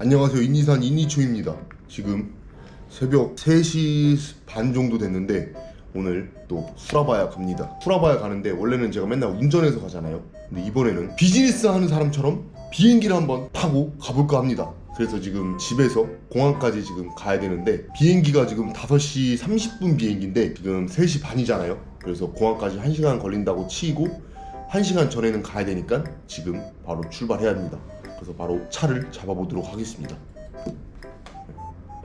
안녕하세요. 인니산 인니초입니다. 지금 새벽 3시 반 정도 됐는데 오늘 또 수라바야 갑니다. 수라바야 가는데 원래는 제가 맨날 운전해서 가잖아요. 근데 이번에는 비즈니스 하는 사람처럼 비행기를 한번 타고 가볼까 합니다. 그래서 지금 집에서 공항까지 지금 가야 되는데 비행기가 지금 5시 30분 비행기인데 지금 3시 반이잖아요. 그래서 공항까지 1시간 걸린다고 치고 1시간 전에는 가야 되니까 지금 바로 출발해야 합니다 그래서 바로 차를 잡아보도록 하겠습니다.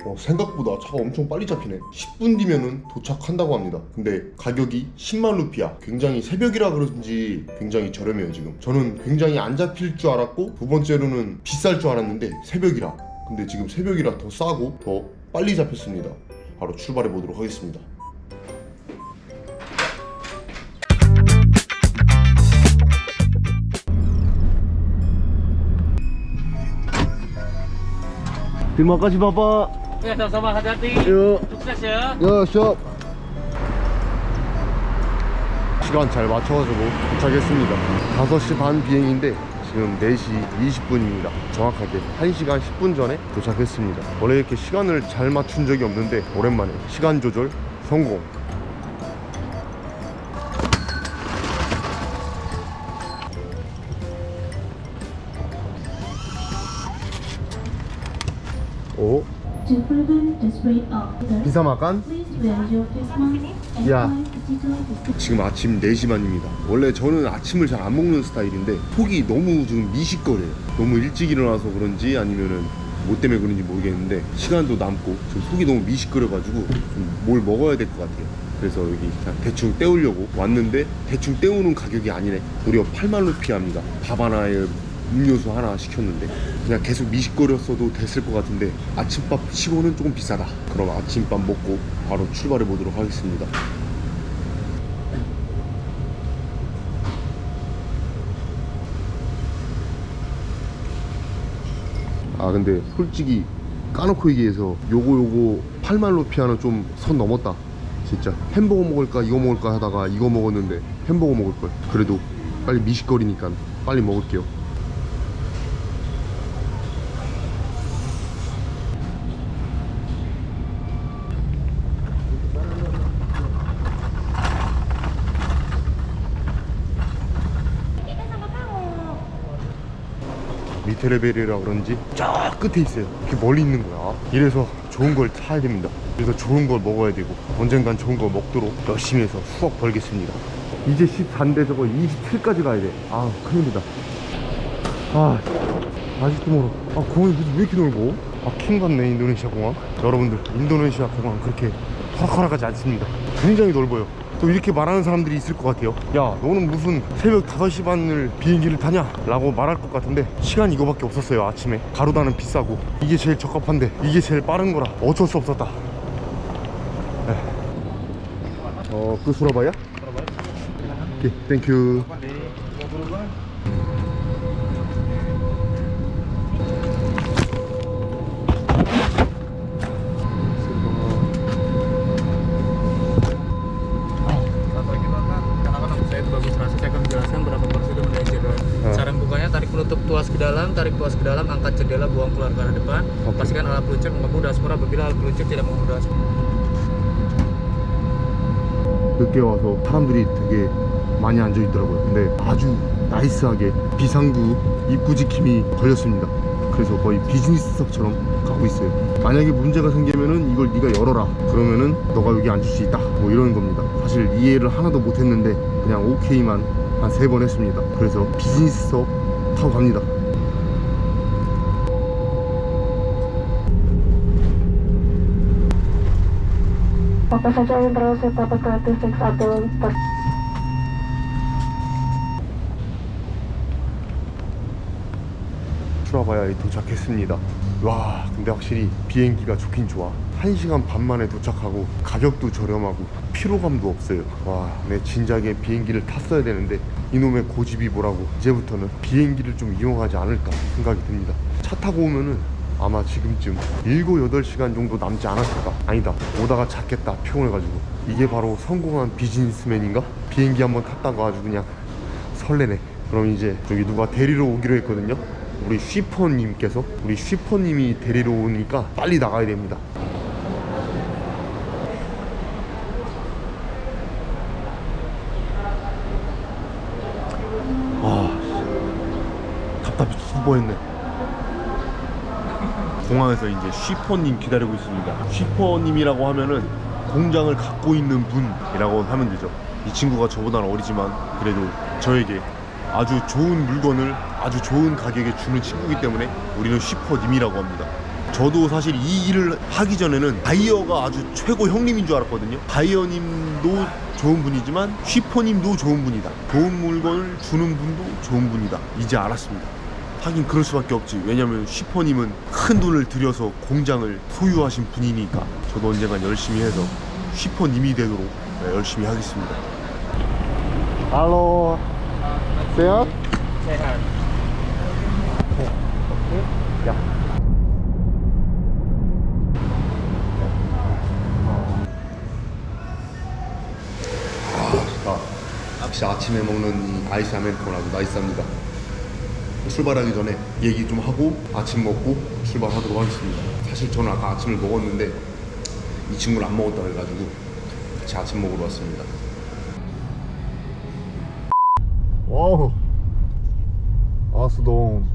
어, 생각보다 차가 엄청 빨리 잡히네. 10분 뒤면은 도착한다고 합니다. 근데 가격이 10만 루피야. 굉장히 새벽이라 그런지 굉장히 저렴해요 지금. 저는 굉장히 안 잡힐 줄 알았고 두 번째로는 비쌀 줄 알았는데 새벽이라. 근데 지금 새벽이라 더 싸고 더 빨리 잡혔습니다. 바로 출발해 보도록 하겠습니다. Terima kasih Bapak. Ya sama-sama hati-hati. Yuk. Sukses ya. 야, 샵. 시간 잘 맞춰가지고 도착했습니다. 5시 반 비행인데 지금 4시 20분입니다. 정확하게 1시간 10분 전에 도착했습니다. 원래 이렇게 시간을 잘 맞춘 적이 없는데 오랜만에 시간 조절 성공. 오, To prevent the spread of the 비사 마간? please wear your face mask and Yeah. find particular distance. 지금 아침 4시 반입니다. 원래 저는 아침을 잘 안 먹는 스타일인데 속이 너무 지금 미식거려요. 너무 일찍 일어나서 그런지 아니면은 뭐 때문에 그런지 모르겠는데 시간도 남고 지금 속이 너무 미식거려가지고 좀 뭘 먹어야 될 것 같아요. 그래서 여기 그냥 대충 때우려고 왔는데 대충 때우는 가격이 아니네. 무려 8만 루피 합니다. 밥 하나에 음료수 하나 시켰는데 그냥 계속 미식거렸어도 됐을 것 같은데 아침밥 치고는 조금 비싸다. 그럼 아침밥 먹고 바로 출발해 보도록 하겠습니다. 아 근데 솔직히 까놓고 얘기해서 요거 요거 8만 루피아는 좀 선 넘었다 진짜 햄버거 먹을까 이거 먹을까 하다가 이거 먹었는데 햄버거 먹을걸 그래도 빨리 미식거리니까 빨리 먹을게요 레벨이라 그런지 저 끝에 있어요. 이렇게 멀리 있는 거야. 이래서 좋은 걸 사야 됩니다. 그래서 좋은 걸 먹어야 되고 언젠간 좋은 걸 먹도록 열심히 해서 수억 벌겠습니다. 이제 14인데 저거 27까지 가야 돼아 큰일이다. 아 아직도 멀어. 아 무슨 왜 이렇게 넓어? 아킹 같네 인도네시아 공항. 여러분들 인도네시아 공항 그렇게 호락호락하지 않습니다. 굉장히 넓어요 또 이렇게 말하는 사람들이 있을 것 같아요. 야 너는 무슨 새벽 5시 반을 비행기를 타냐? 라고 말할 것 같은데 시간 이거밖에 없었어요 아침에. 가루다는 비싸고. 이게 제일 적합한데 이게 제일 빠른 거라 어쩔 수 없었다. 네. 어, 그 수라바야? 오케이, 땡큐 penutup tuas ke dalam, tarik tuas ke dalam, angkat jendela, buang keluar ke arah depan. Oke. Pastikan alat peluncur mengemudi dashboard apabila alat peluncur tidak mengemudi dashboard. 늦게 와서 사람들이 되게 많이 앉아 있더라고요. 근데 아주 나이스하게 비상구 입구 지킴이 걸렸습니다. 그래서 거의 비즈니스석처럼 가고 있어요. 만약에 문제가 생기면은 이걸 네가 열어라. 그러면은 너가 여기 앉을 수 있다. 뭐 이러는 겁니다. 사실 이해를 하나도 못했는데 그냥 오케이만 한 세 번 했습니다. 그래서 비즈니스석 타고 갑니다. Apa saja yang perlu saya dapat ke 61 per 수라바야에 도착했습니다. 와, 근데 확실히 비행기가 좋긴 좋아. 1시간 반 만에 도착하고 가격도 저렴하고 피로감도 없어요. 와, 내 진작에 비행기를 탔어야 되는데 이놈의 고집이 뭐라고 이제부터는 비행기를 좀 이용하지 않을까 생각이 듭니다. 차 타고 오면은 아마 지금쯤 7, 8시간 정도 남지 않았을까? 아니다. 오다가 잤겠다. 피곤해가지고. 이게 바로 성공한 비즈니스맨인가? 비행기 한번 탔다가 아주 그냥 설레네. 그럼 이제 저기 누가 데리러 오기로 했거든요. 우리 쉬퍼님께서 우리 쉬퍼님이 데리러 오니까 빨리 나가야 됩니다. 아, 답답해 뻔했네. 공항에서 이제 쉬퍼님 기다리고 있습니다. 쉬퍼님이라고 하면은 공장을 갖고 있는 분이라고 하면 되죠. 이 친구가 저보다는 어리지만 그래도 저에게 아주 좋은 물건을 아주 좋은 가격에 주는 친구이기 때문에 우리는 쉬퍼님이라고 합니다. 저도 사실 이 일을 하기 전에는 바이어가 아주 최고 형님인 줄 알았거든요. 바이어님도 좋은 분이지만 쉬퍼님도 좋은 분이다. 좋은 물건을 주는 분도 좋은 분이다. 이제 알았습니다. 하긴 그럴 수밖에 없지. 왜냐면 쉬퍼님은 큰 돈을 들여서 공장을 소유하신 분이니까 저도 언젠간 열심히 해서 쉬퍼님이 되도록 네, 열심히 하겠습니다. 할로, 세요? 야. 아, 역시 아침에 먹는 이 아이스 아메리카노 아주 나이스합니다. 출발하기 전에 얘기 좀 하고 아침 먹고 출발하도록 하겠습니다. 사실 저는 아까 아침을 먹었는데 이 친구를 안 먹었다 해가지고 같이 아침 먹으러 왔습니다. 와우, 아수동.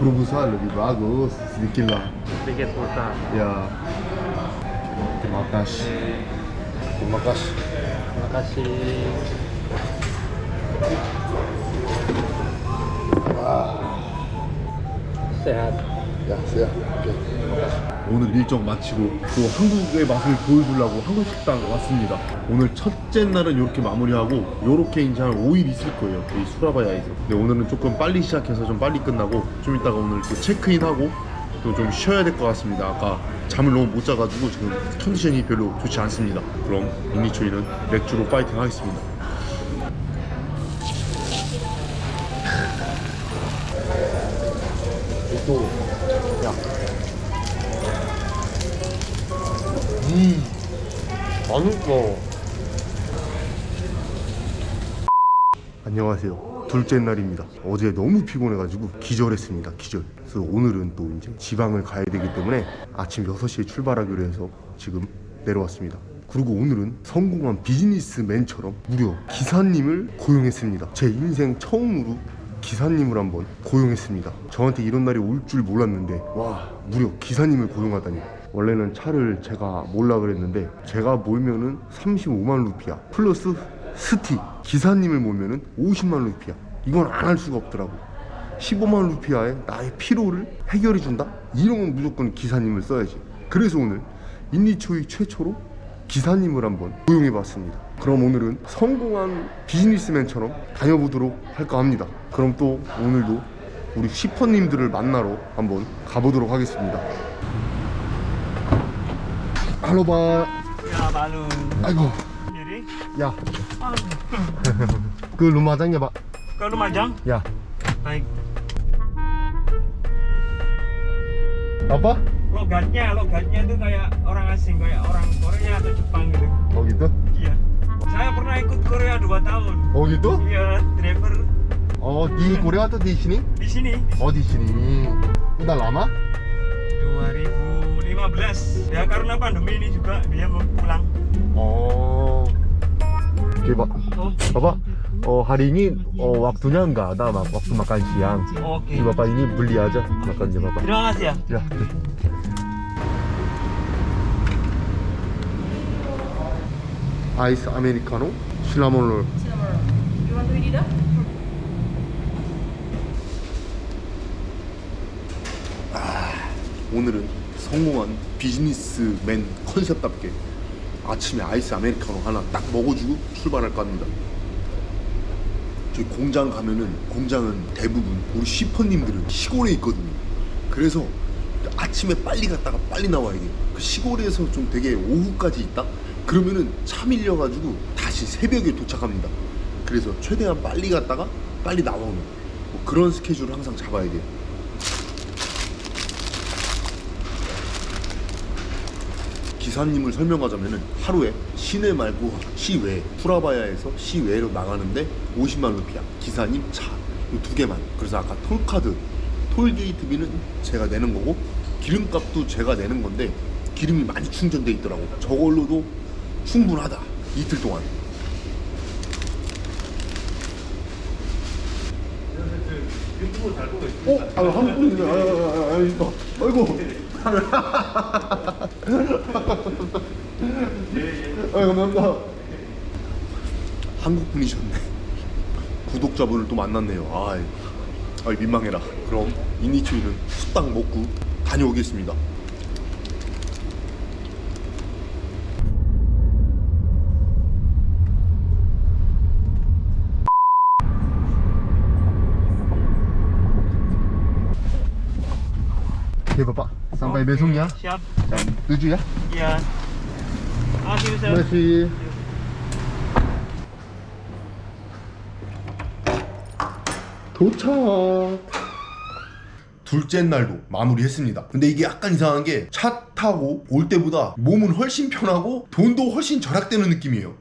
Berusaha lebih bagus sedikit lah. Sedikit pulsa. Ya. Terima kasih. Terima kasih. Kasih. Sehat. 야, 세야. 오늘 일정 마치고 또 한국의 맛을 보여주려고 한국 식당 왔습니다. 오늘 첫째 날은 이렇게 마무리하고 이렇게 이제 한 5일 있을 거예요. 이 수라바야에서. 근데 오늘은 조금 빨리 시작해서 좀 빨리 끝나고 좀 이따가 오늘 또 체크인하고 또 좀 쉬어야 될 것 같습니다. 아까 잠을 너무 못 자가지고 지금 컨디션이 별로 좋지 않습니다. 그럼 인니초이는 맥주로 파이팅 하겠습니다. 또, 야. 음, 맛있어. 안녕하세요. 둘째 날입니다. 어제 너무 피곤해가지고 기절했습니다. 기절. 그래서 오늘은 또 이제 지방을 가야 되기 때문에 아침 6시에 출발하기로 해서 지금 내려왔습니다. 그리고 오늘은 성공한 비즈니스맨처럼 무려 기사님을 고용했습니다. 제 인생 처음으로 기사님을 한번 고용했습니다. 저한테 이런 날이 올 줄 몰랐는데 와 무려 기사님을 고용하다니. 원래는 차를 제가 몰라 그랬는데 제가 몰면은 35만 루피아 플러스 스티 기사님을 몰면은 50만 루피아 이건 안 할 수가 없더라고. 15만 루피아에 나의 피로를 해결해 준다? 이러면 무조건 기사님을 써야지. 그래서 오늘 인니초이 최초로 기사님을 한번 고용해 봤습니다. 그럼 오늘은 성공한 비즈니스맨처럼 다녀보도록 할까 합니다. 그럼 또 오늘도 우리 슈퍼님들을 만나러 한번 가보도록 하겠습니다. 할로 바. Ya, balun. 아이고. 야 그 루마장에 봐 ke Lumajang? 야 Baik. 아빠? Logatnya, logatnya tuh kayak orang asing, kayak orang Korea atau Jepang gitu. 어 gitu? Iya. Saya pernah ikut Korea 2 tahun. 어 gitu? Iya, driver 어, 디 코레아 또 디시니? di sini. 어 디시니? udah lama? 2015. Ya karena pandemi ini juga dia 어. Oh, oh ini oh waktunya nggak ada mak waktu makan siang. oke. Jadi Bapak ini beli aja makannya Bapak. Terima kasih ya. Ya. 아이스 아메리카노, 시나몬롤. You want to eat it up? 오늘은 성공한 비즈니스맨 컨셉답게 아침에 아이스 아메리카노 하나 딱 먹어주고 출발할까 합니다. 저희 공장 가면은 공장은 대부분 우리 슈퍼님들은 시골에 있거든요. 그래서 아침에 빨리 갔다가 빨리 나와야 돼요. 그 시골에서 좀 되게 오후까지 있다? 그러면은 차 밀려가지고 다시 새벽에 도착합니다. 그래서 최대한 빨리 갔다가 빨리 나오는 뭐 그런 스케줄을 항상 잡아야 돼요. 기사님을 설명하자면은 하루에 시내 말고 시외 후라바야에서 시외로 나가는데 50만 루피아 기사님 차이두 개만. 그래서 아까 톨카드, 톨게이트비는 제가 내는 거고 기름값도 제가 내는 건데 기름이 많이 충전돼 있더라고. 저걸로도 충분하다. 이틀 동안. 어? 아, 한국 분이네. 아, 아, 아, 아, 아이고. 아, 감사합니다. 한국 분이셨네. 구독자분을 또 만났네요. 아이, 아이 민망해라. 그럼 이니치는 후딱 먹고 다녀오겠습니다. Besok ya. Siap. Jam 7 ya. Iya. Makasih, Mister. Terima kasih. 도착. 둘째 날도 마무리했습니다. 근데 이게 약간 이상한 게 차 타고 올 때보다 몸은 훨씬 편하고 돈도 훨씬 절약되는 느낌이에요.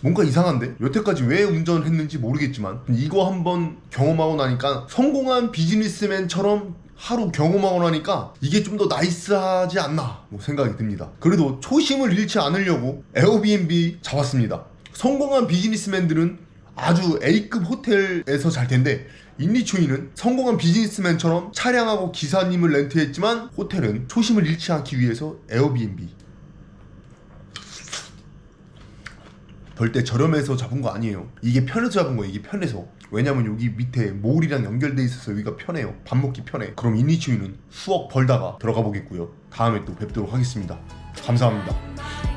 뭔가 이상한데 여태까지 왜 운전했는지 모르겠지만 이거 한번 경험하고 나니까 성공한 비즈니스맨처럼 하루 경험하고 나니까 이게 좀 더 나이스하지 않나 뭐 생각이 듭니다. 그래도 초심을 잃지 않으려고 에어비앤비 잡았습니다. 성공한 비즈니스맨들은 아주 A급 호텔에서 잘 텐데 인리초이는 성공한 비즈니스맨처럼 차량하고 기사님을 렌트했지만 호텔은 초심을 잃지 않기 위해서 에어비앤비 절대 저렴해서 잡은 거 아니에요. 이게 편해서 잡은 거예요. 이게 편해서. 왜냐면 여기 밑에 모울이랑 연결돼 있어서 여기가 편해요. 밥 먹기 편해. 그럼 인니치유는 수억 벌다가 들어가 보겠고요. 다음에 또 뵙도록 하겠습니다. 감사합니다.